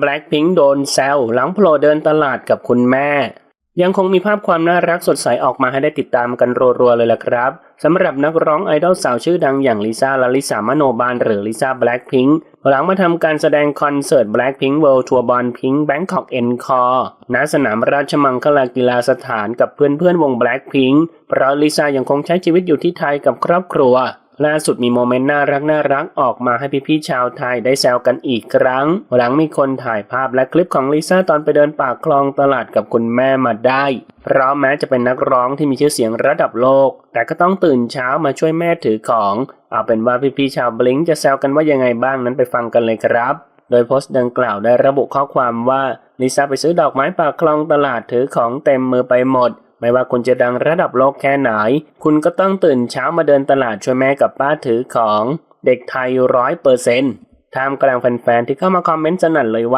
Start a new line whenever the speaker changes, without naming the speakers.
แบล็ k พิง k โดนแซวหลังโผล่เดินตลาดกับคุณแม่ ยังคงมีภาพความน่ารักสดใสออกมาให้ได้ติดตามกันรัวๆเลยล่ะครับสำหรับนักร้องไอดอลสาวชื่อดังอย่างลิซ่าลาลิสามโนบาลหรือลิซ่าแบล็ k พิง k หลังมาทำการแสดงคอนเสิร์ต Blackpink World Tour Bond Pink Bangkok Encore ณสนามราชมังคลากีฬาสถานกับเพื่อนๆวง Blackpink เพราะลิซ่ายังคงใช้ชีวิตอยู่ที่ไทยกับครอบครัว ล่าสุดมีโมเมนต์น่ารักน่ารักออกมาให้พี่ๆชาวไทยได้แซวกันอีกครั้ง หลังมีคนถ่ายภาพและคลิปของลิซ่าตอนไปเดินปากคลองตลาดกับคุณแม่มาได้ เพราะแม้จะเป็นนักร้องที่มีชื่อเสียงระดับโลก แต่ก็ต้องตื่นเช้ามาช่วยแม่ถือของ เอาเป็นว่าพี่ๆชาวบลิงจะแซวกันว่ายังไงบ้างนั้นไปฟังกันเลยครับ โดยโพสต์ดังกล่าวได้ระบุข้อความว่าลิซ่าไปซื้อดอกไม้ปากคลองตลาดถือของเต็มมือไปหมด ไม่ว่าคุณจะดังระดับโลกแค่ไหน คุณก็ต้องตื่นเช้ามาเดินตลาดช่วยแม่กับป้าถือของ เด็กไทยร้อยเปอร์เซ็นต์ท่ามกลางแฟนๆที่เข้ามาคอมเมนต์สนั่นเลยว่า